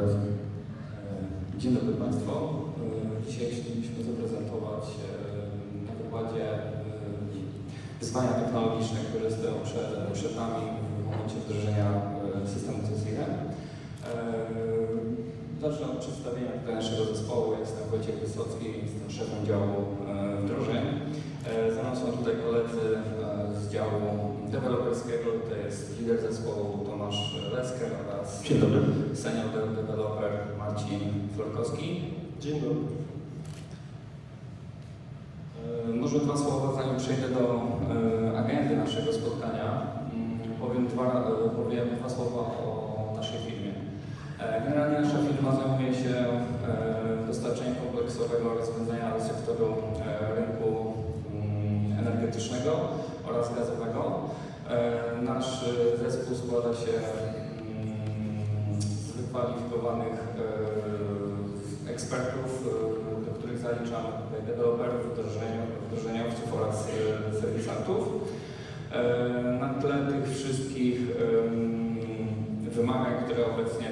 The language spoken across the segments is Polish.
E, Dzień dobry Państwu. E, Dzisiaj chcieliśmy zaprezentować e, na wykładzie wyzwania technologiczne, które stoją przed, przed nami w momencie wdrożenia systemu CSIRE. E, Zacznę od przedstawienia tutaj naszego zespołu. Jestem Wojciech Wysocki, jestem szefem działu wdrożeń. Ze mną są tutaj koledzy z działu deweloperskiego. To jest lider zespołu Tomasz Lesker oraz Dzień dobry. senior de- developer Marcin Florkowski. Dzień dobry. E, Może dwa słowa, zanim przejdę do e, agendy naszego spotkania. Mm, Powiem dwa, e, powiem dwa słowa o naszej firmie. Generalnie nasza firma zajmuje się dostarczeniem kompleksowego rozwiązania do sektoru rynku mm, energetycznego oraz gazowego. Nasz e, zespół składa się mm, z wykwalifikowanych e, ekspertów, e, do których zaliczamy tutaj deweloperów, wdrożenio- wdrożeniowców oraz serwisantów. Na tle tych wszystkich wymagań, które obecnie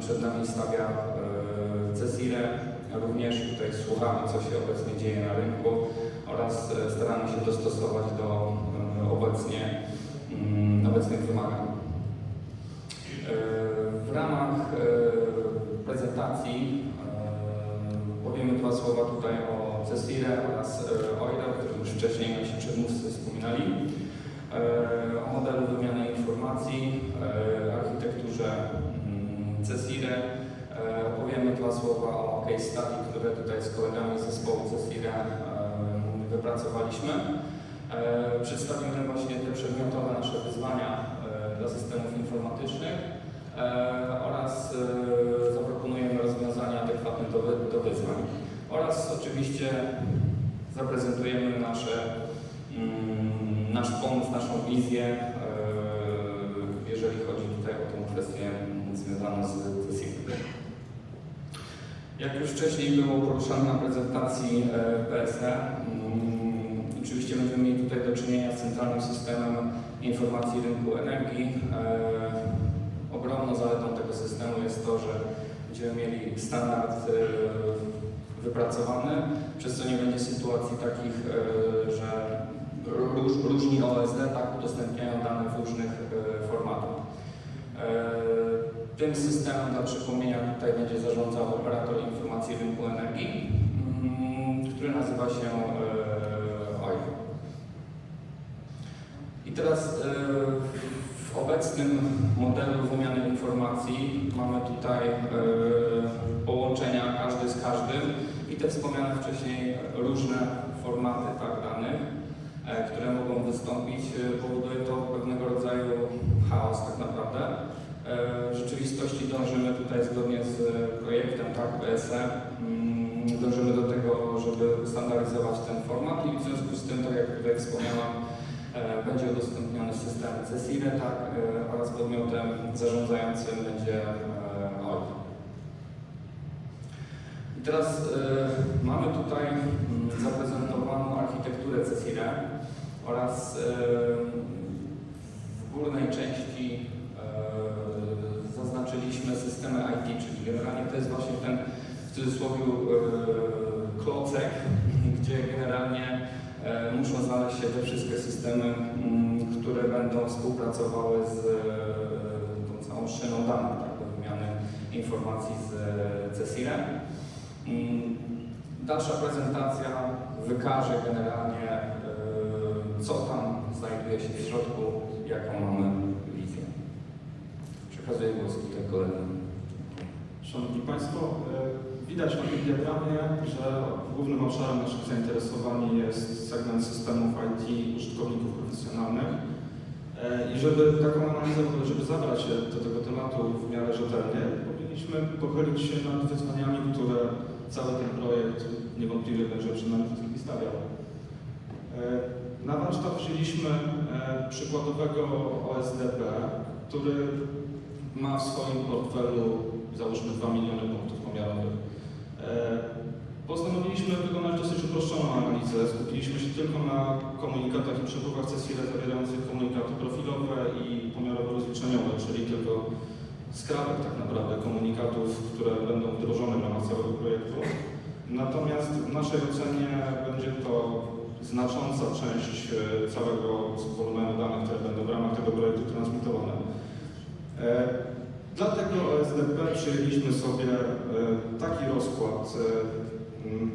przed nami, stawia e, CESIRE, również tutaj słuchamy, co się obecnie dzieje na rynku oraz staramy się dostosować do obecnie, obecnych wymagań. E, W ramach e, prezentacji e, powiemy dwa słowa tutaj o CESIRE oraz OIRE, o którym już wcześniej nasi przedmówcy wspominali, o modelu wymiany informacji, architekturze mm, CESIRE. Opowiemy dwa słowa o case study, które tutaj z kolegami z zespołu CESIRE wypracowaliśmy. E, Przedstawimy właśnie te przedmiotowe nasze wyzwania e, dla systemów informatycznych e, oraz zaproponujemy rozwiązania adekwatne do, do wyzwań. Oraz oczywiście zaprezentujemy nasze, mm, nasz pomysł, naszą wizję, jeżeli chodzi tutaj o tę kwestię związaną z CSIM. Jak już wcześniej było poruszane na prezentacji PSE, oczywiście będziemy mieli tutaj do czynienia z centralnym systemem informacji rynku energii. E, Ogromną zaletą tego systemu jest to, że będziemy mieli standard e, wypracowany, przez co nie będzie sytuacji takich, e, że róż, różni OSD tak udostępniają dane w różnych formatach. Tym systemem dla przypomnienia tutaj będzie zarządzał operator informacji rynku energii, mm, który nazywa się e, OIR. I teraz e, w obecnym modelu wymiany informacji mamy tutaj e, połączenia każdy z każdym i te wspomniane wcześniej różne formaty tak, danych, e, które mogą wystąpić. Powoduje to pewnego rodzaju chaos tak naprawdę. W rzeczywistości dążymy tutaj zgodnie z projektem tak, PSE, mm, dążymy do tego, żeby standaryzować ten format i w związku z tym, tak jak tutaj wspomniałam, będzie udostępniony system CESIRE tak, e, oraz podmiotem zarządzającym będzie e, OIT. I teraz e, mamy tutaj mm, zaprezentowaną architekturę CESIRE oraz e, w górnej części e, zaznaczyliśmy systemy IT, czyli generalnie to jest właśnie ten w cudzysłowie e, klocek, gdzie generalnie e, muszą znaleźć się te wszystkie systemy, mm, które będą współpracowały z e, tą całą szyną danych tak, do wymiany informacji z e, CESIRE. Mm, Dalsza prezentacja wykaże generalnie, e, co tam znajduje się w środku, jaką mamy wizję. Przekazuję głos tutaj kolegom. Szanowni Państwo, e, widać na tym diagramie, że głównym obszarem naszych zainteresowań jest segment systemów IT użytkowników profesjonalnych. E, I żeby taką analizę, żeby zabrać się do tego tematu w miarę rzetelnie, powinniśmy pochylić się nad wyzwaniami, które cały ten projekt niewątpliwie będzie przed nami stawiał. E, Na warsztat wzięliśmy e, przykładowego OSDP, który ma w swoim portfelu załóżmy 2 miliony punktów pomiarowych. Postanowiliśmy wykonać dosyć uproszczoną analizę. Skupiliśmy się tylko na komunikatach i przepływach CSIRE zawierających komunikaty profilowe i pomiarowo-rozliczeniowe, czyli tylko skrawek tak naprawdę komunikatów, które będą wdrożone w ramach całego projektu. Natomiast w naszej ocenie będzie to znacząca część e, całego wolumenu danych, które będą w ramach tego projektu transmitowane. E, Dlatego OSDP przyjęliśmy sobie e, taki rozkład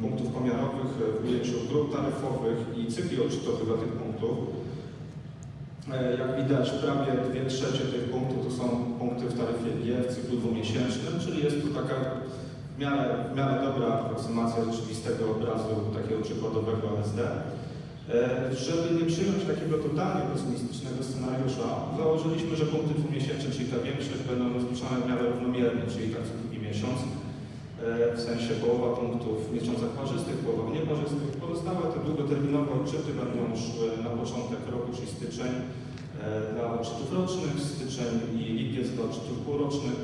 punktów pomiarowych w ujęciu grup taryfowych i cykli odczytowych dla tych punktów. E, Jak widać, prawie dwie trzecie tych punktów to są punkty w taryfie G w cyklu dwumiesięcznym, czyli jest to taka w miarę, w miarę dobra aproksymacja rzeczywistego obrazu takiego przykładowego LSD. E, Żeby nie przyjąć takiego totalnie pesymistycznego scenariusza, założyliśmy, że punkty dwumiesięczne, czyli ta większość, będą rozliczane w miarę równomiernie, czyli tak co drugi miesiąc. E, W sensie połowa punktów w miesiącach parzystych, połowa nieparzystych. Pozostałe te długoterminowe odczyty będą szły na początek roku, czyli styczeń e, dla odczytów rocznych, styczeń i lipiec dla odczytów półrocznych.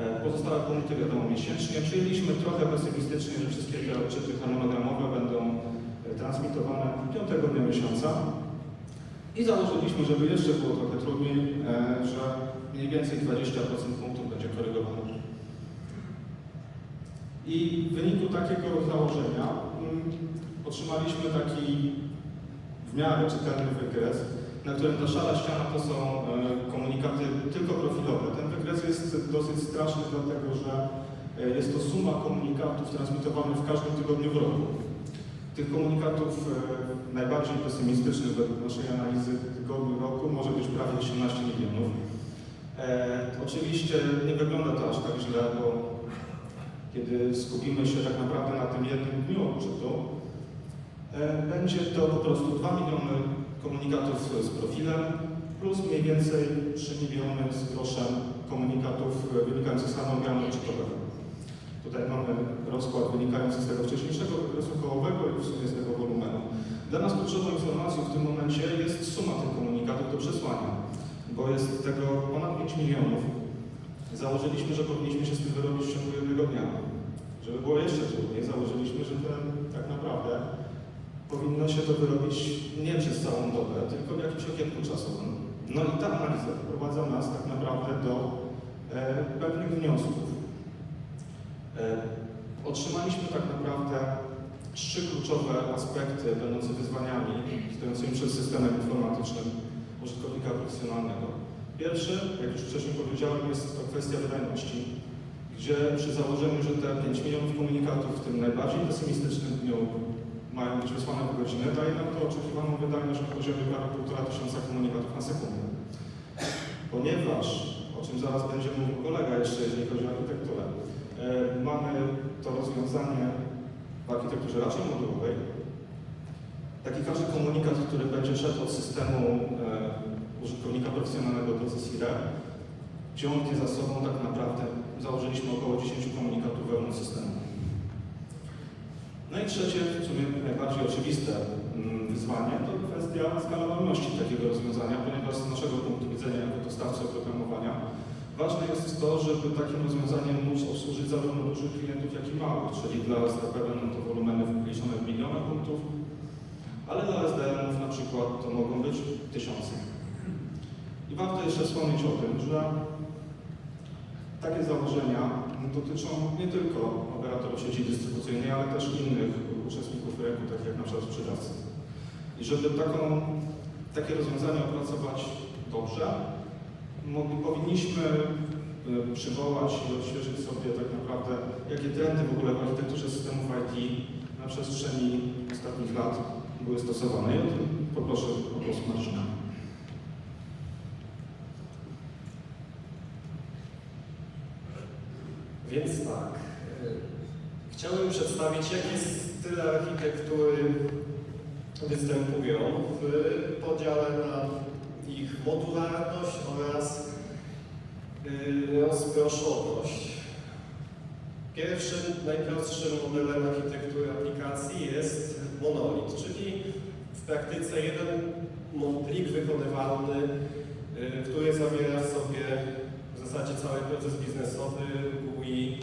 E, Pozostałe punkty wiadomo miesięcznie. Przyjęliśmy trochę pesymistycznie, że wszystkie te odczyty harmonogramowe będą e, transmitowane 5 dnia miesiąca. I założyliśmy, żeby jeszcze było trochę trudniej, e, że mniej więcej 20% punktów będzie korygowane. I w wyniku takiego założenia mm, otrzymaliśmy taki w miarę czytelny wykres, na którym ta szara ściana to są e, komunikaty tylko profilowe. Ten wykres jest dosyć straszny, dlatego że e, jest to suma komunikatów transmitowanych w każdym tygodniu w roku. Tych komunikatów e, najbardziej pesymistycznych według naszej analizy tygodniu roku może być prawie 18 milionów. E, oczywiście nie wygląda to aż tak źle, bo kiedy skupimy się tak naprawdę na tym jednym dniu odczytu, e, będzie to po prostu 2 miliony komunikatów z profilem plus mniej więcej 3 miliony z groszem komunikatów wynikających z harmonogramu odczytowego. Tutaj mamy rozkład wynikający z tego wcześniejszego okresu kołowego i w sumie z tego wolumenu. Dla nas kluczową informacją w tym momencie jest suma tych komunikatów do przesłania, bo jest tego ponad 5 milionów. Założyliśmy, że powinniśmy się z tym wyrobić w ciągu jednego dnia. Żeby było jeszcze trudniej, założyliśmy, że ten, tak naprawdę powinno się to wyrobić nie przez całą dobę, tylko w jakimś okienku czasowym. No i ta analiza doprowadza nas tak naprawdę do e, pewnych wniosków. E, Otrzymaliśmy tak naprawdę trzy kluczowe aspekty będące wyzwaniami stojącymi przed systemem informatycznym użytkownika profesjonalnego. Pierwszy, jak już wcześniej powiedziałem, jest to kwestia wydajności, gdzie przy założeniu, że te 5 milionów komunikatów w tym najbardziej pesymistycznym dniu mają być wysłane w godzinę, daje nam to oczekiwaną wydajność na poziomie prawie 1,5 tysiąca komunikatów na sekundę. Ponieważ, o czym zaraz będzie mówił kolega jeszcze, jeżeli chodzi o architekturę, e, mamy to rozwiązanie w architekturze raczej modułowej. Taki każdy komunikat, który będzie szedł od systemu e, użytkownika profesjonalnego do CSIRE, ciągnie za sobą tak naprawdę, założyliśmy około 10 komunikatów wewnątrz systemu. No i trzecie, w sumie najbardziej oczywiste mm, wyzwanie, to kwestia skalowalności takiego rozwiązania, ponieważ z naszego punktu widzenia jako dostawcy oprogramowania ważne jest to, żeby takim rozwiązaniem móc obsłużyć zarówno dużych klientów, jak i małych, czyli dla STP będą to wolumeny wliczone w milionach punktów, ale dla SDM-ów na przykład to mogą być tysiące. I warto jeszcze wspomnieć o tym, że takie założenia dotyczą nie tylko operatorów sieci dystrybucyjnej, ale też innych uczestników rynku, takich jak na przykład sprzedawcy. I żeby taką, takie rozwiązanie opracować dobrze, mogli, powinniśmy y, przywołać i odświeżyć sobie tak naprawdę, jakie trendy w ogóle w architekturze systemów IT na przestrzeni ostatnich lat były stosowane. Tym poproszę o głos Marcina. Więc tak, y, chciałem przedstawić, jakie style architektury występują w podziale na ich modularność oraz y, rozproszoność. Pierwszym, najprostszym modelem architektury aplikacji jest monolit, czyli w praktyce jeden plik wykonywalny, y, który zawiera w sobie w zasadzie cały proces biznesowy, GUI,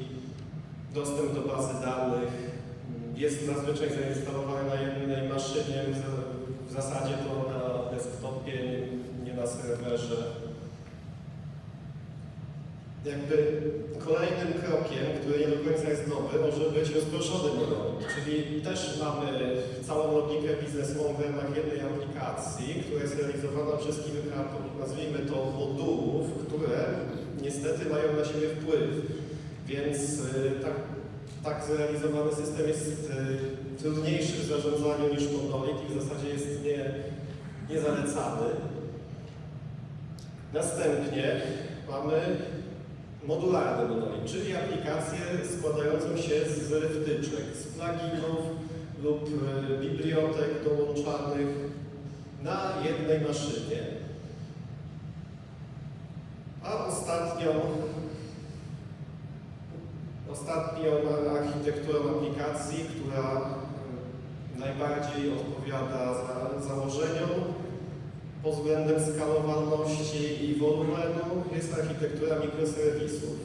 dostęp do bazy danych, jest zazwyczaj zainstalowany na jednej maszynie, w za- w zasadzie to na desktopie, nie- na serwerze. jakby kolejnym krokiem, który nie do końca jest dobry, może być rozproszony monolit. Czyli też mamy całą logikę biznesową w ramach jednej aplikacji, która jest realizowana przez kilka, nazwijmy to, modułów, które niestety mają na siebie wpływ. Więc y, tak, tak zrealizowany system jest y, trudniejszy w zarządzaniu niż monolit i w zasadzie jest nie, niezalecany. Następnie mamy modularny monolit, czyli aplikację składającą się z wtyczek, z pluginów lub e, bibliotek dołączanych na jednej maszynie. A ostatnią, ostatnią architekturą aplikacji, która e, najbardziej odpowiada za założeniom pod względem skalowalności i wolumenu jest architektura mikroserwisów.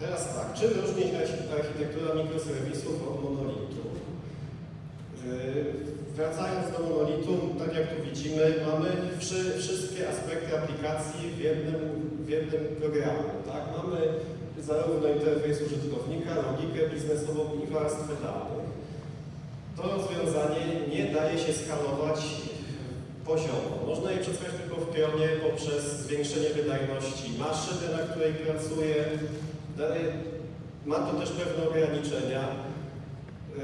Teraz tak, czym różni architektura mikroserwisów od monolitu? Yy, Wracając do monolitu, tu widzimy, mamy wszy, wszystkie aspekty aplikacji w jednym, w jednym programie. Tak? Mamy zarówno interfejs użytkownika, logikę biznesową i warstwę danych. To rozwiązanie nie daje się skalować poziomo. Można je przetrwać tylko w pionie poprzez zwiększenie wydajności maszyny, na której pracuje. Ma to też pewne ograniczenia.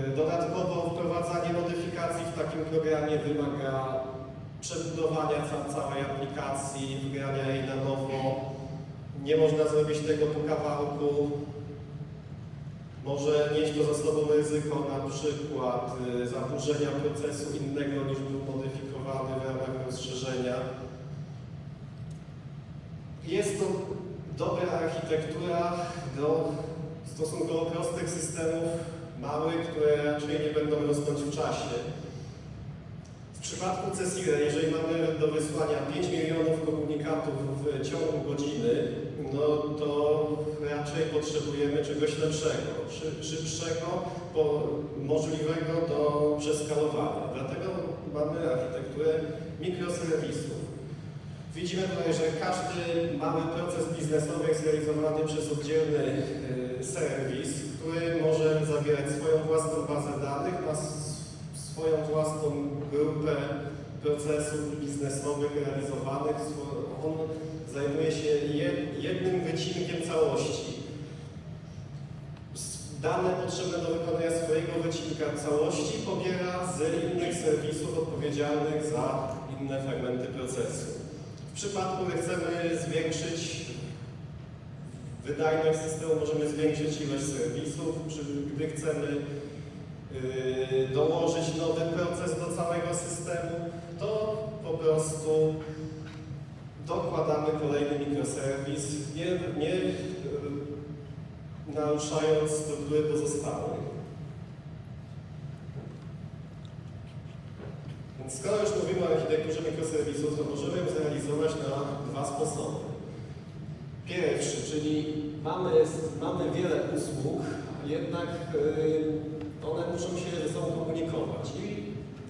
Y, Dodatkowo wprowadzanie modyfikacji w takim programie wymaga przebudowania ca całej aplikacji, wgrania jej na nowo. Nie można zrobić tego po kawałku. Może nieść to za sobą ryzyko na przykład y, zaburzenia procesu innego niż był modyfikowany w ramach rozszerzenia. Jest to dobra architektura do stosunkowo prostych systemów małych, które raczej nie będą rosnąć w czasie. W przypadku CESIRE, jeżeli mamy do wysłania 5 milionów komunikatów w ciągu godziny, no to raczej potrzebujemy czegoś lepszego, szy- szybszego, możliwego do przeskalowania. Dlatego mamy architekturę mikroserwisów. Widzimy tutaj, że każdy mały proces biznesowy jest realizowany przez oddzielny y, serwis, który może zawierać swoją własną bazę danych, ma swoją własną grupę procesów biznesowych realizowanych. On zajmuje się je- jednym wycinkiem całości. Dane potrzebne do wykonania swojego wycinka całości pobiera z innych serwisów odpowiedzialnych za inne fragmenty procesu. W przypadku, gdy chcemy zwiększyć wydajność systemu, możemy zwiększyć ilość serwisów. Gdy chcemy dołożyć nowy proces do całego systemu, to po prostu dokładamy kolejny mikroserwis, nie, nie yy, naruszając struktury pozostałych. Skoro już mówimy o architekturze mikroserwisów, to możemy ją zrealizować na dwa sposoby. Pierwszy, czyli mamy, mamy wiele usług, jednak y, one muszą się ze sobą komunikować i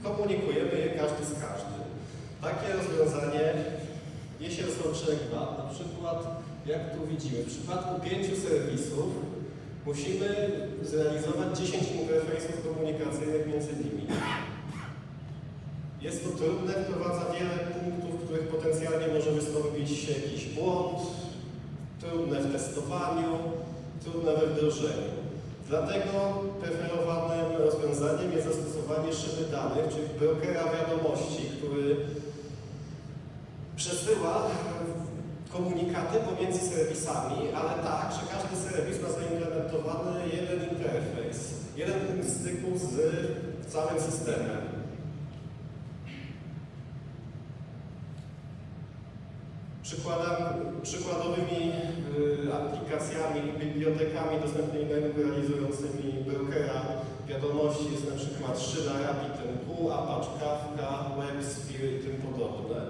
komunikujemy je każdy z każdym. Takie rozwiązanie niesie ze sobą. Na przykład, jak tu widzimy, w przypadku pięciu serwisów musimy zrealizować 10 interfejsów komunikacyjnych między nimi. Jest to trudne, wprowadza wiele punktów, w których potencjalnie może wystąpić jakiś błąd, trudne w testowaniu, trudne we wdrożeniu. Dlatego preferowanym rozwiązaniem jest zastosowanie szyby danych, czyli brokera wiadomości, który przesyła komunikaty pomiędzy serwisami, ale tak, że każdy serwis ma zaimplementowany jeden interfejs, jeden styku z całym systemem. Przykładowymi y, aplikacjami lub bibliotekami dostępnymi na rynku realizującymi brokera wiadomości jest na przykład Szyna, RabbitMQ, Apache Kafka, WebSphere i tym podobne.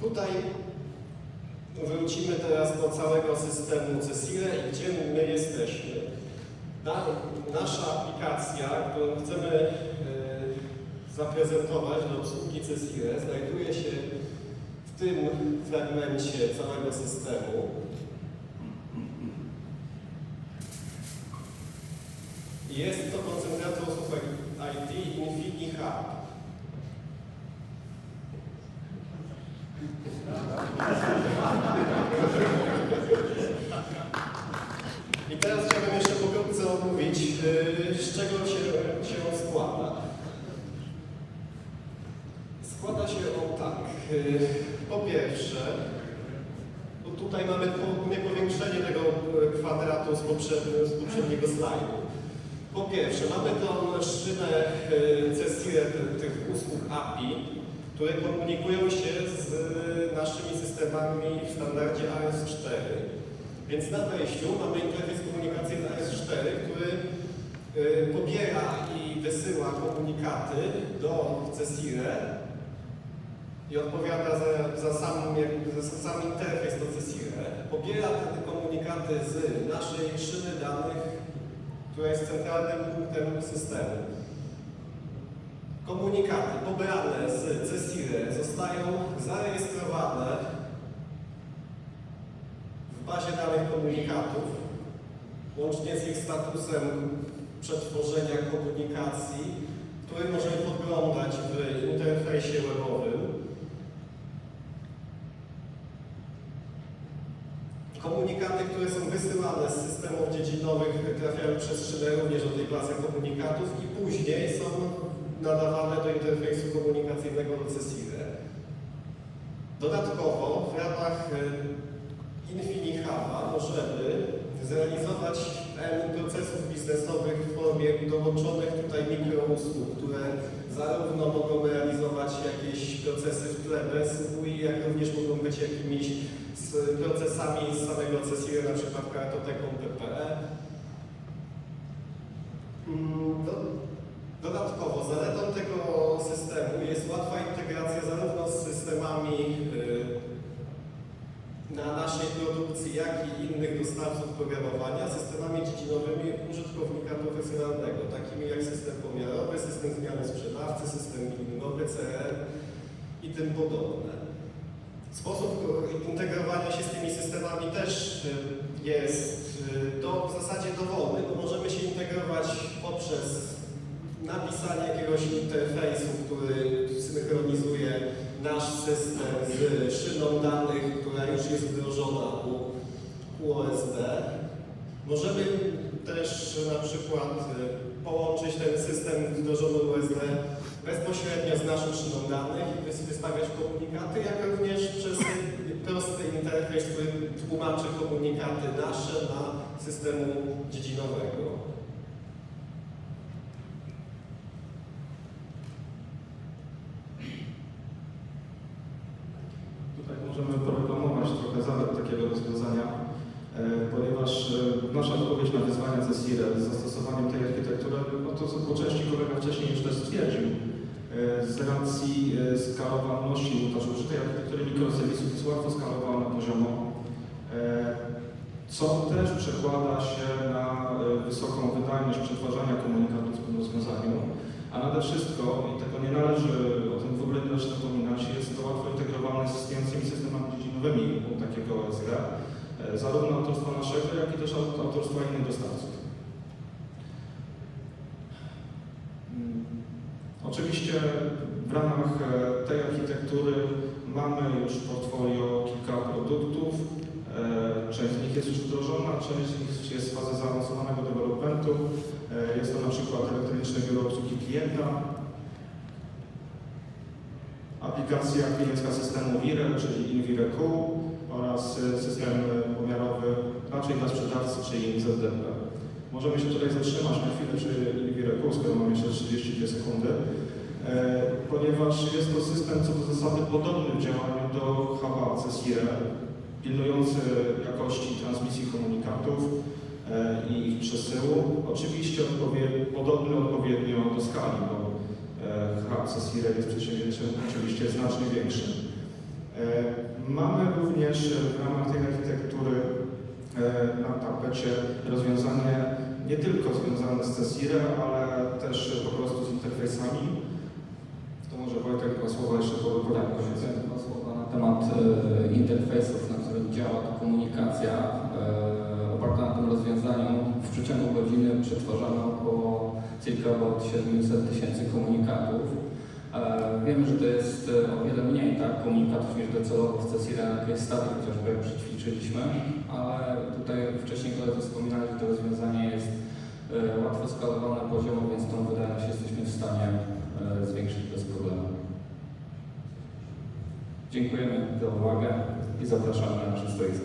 Tutaj wrócimy teraz do całego systemu CESIRE i gdzie my jesteśmy. Na, nasza aplikacja, którą chcemy zaprezentować do obsługi CSIRE znajduje się w tym fragmencie całego systemu. Jest to koncentrator usług IT Infinity Hub. I teraz chciałbym jeszcze pokrótce omówić, yy, z czego się, się on składa. Składa się on tak. yy, Po pierwsze, tutaj mamy po- nie powiększenie tego yy, kwadratu z, poprzedniego, z poprzedniego slajdu. Po pierwsze, mamy tą szynę CSIRE ty- tych usług API, które komunikują się z naszymi systemami w standardzie AS4. Więc na wejściu mamy interfejs komunikacyjny AS4, który y, pobiera i wysyła komunikaty do CSIRE i odpowiada za, za, za sam interfejs do CSIRE. Pobiera te komunikaty z naszej szyny danych, która jest centralnym punktem systemu. Komunikaty pobrane z CSIRE zostają zarejestrowane w bazie danych komunikatów, łącznie z ich statusem przetworzenia komunikacji, który możemy podglądać w interfejsie webowym. Komunikaty, które są wysyłane z systemów dziedzinowych, trafiają przez szynę również do tej bazy komunikatów i później są nadawane do interfejsu komunikacyjnego CSIRE. Dodatkowo w ramach e, InfiniHuba możemy zrealizować procesów biznesowych w formie dołączonych tutaj mikrousług, które zarówno mogą realizować jakieś procesy w tle bez UI, jak również mogą być jakimiś procesami z samego CSIRE, na przykład kartoteką PPE. Mm, do- Dodatkowo zaletą tego systemu jest łatwa integracja zarówno z systemami y, na naszej produkcji, jak i innych dostawców programowania, systemami dziedzinowymi użytkownika profesjonalnego, takimi jak system pomiarowy, system zmiany sprzedawcy, system billingowy, CRM i tym podobne. Sposób integrowania się z tymi systemami też y, jest y, do, w zasadzie dowolny, bo możemy się integrować poprzez napisanie jakiegoś interfejsu, który synchronizuje nasz system z szyną danych, która już jest wdrożona u, u OSD. Możemy też na przykład y, połączyć ten system wdrożony USD bezpośrednio z naszą szyną danych i wys- wystawiać komunikaty, jak również przez prosty interfejs, który tłumaczy komunikaty nasze na systemu dziedzinowego. Tutaj możemy proreklamować trochę zalet takiego rozwiązania, e, ponieważ e, nasza odpowiedź na wyzwania ze SIRE z zastosowaniem tej architektury, no to co po części kolega wcześniej już też stwierdził, e, z racji e, skalowalności, też użytej architektury mikroserwisów jest łatwo skalowalna poziomo, e, co też przekłada się na e, wysoką wydajność przetwarzania komunikatów w tym rozwiązaniu, a nade wszystko, i tego nie należy, o tym w ogóle nie należy zapominać, jest to łatwo integrowalne z istniejącymi systemami dziedzinowymi takiego OSD, e, zarówno autorstwa naszego, jak i też aut- autorstwa innych dostawców. Mm, Oczywiście w ramach tej architektury mamy już portfolio kilka produktów. E, Część z nich jest już wdrożona, część z nich jest w fazie zaawansowanego developmentu. E, Jest to na przykład elektroniczne biuro obsługi klienta, aplikacja kliencka systemu WIRE, czyli InVireQ oraz system pomiarowy raczej dla sprzedawcy, czyli ZDP. Możemy się tutaj zatrzymać na chwilę przy InVireQ, skoro mam jeszcze 32 sekundy, ponieważ jest to system co do zasady podobny w działaniu do huba CSIRE, pilnujący jakości transmisji komunikatów e, i ich przesyłu. Oczywiście odpowie, podobny odpowiednio do skali, bo e, hub CSIRE jest przedsięwzięciem oczywiście znacznie większym. E, Mamy również w ramach tej architektury e, na tapecie rozwiązanie nie tylko związane z CSIRE, ale też po prostu z interfejsami. Może Wojtek dwa słowa jeszcze po Tak, dwa słowa na temat e, interfejsów, na których działa ta komunikacja. E, oparta na tym rozwiązaniu w przeciągu godziny przetwarzamy około circa od 700 tysięcy komunikatów. E, wiemy, że to jest e, o wiele mniej tak, komunikatów niż docelowo w sesji case study, chociażby jak przećwiczyliśmy, ale tutaj wcześniej koledzy wspominali, że to rozwiązanie jest e, łatwo skalowane poziomo, więc tą wydajność jesteśmy w stanie zwiększyć bez problemu. Dziękujemy za uwagę i zapraszamy na stoisko.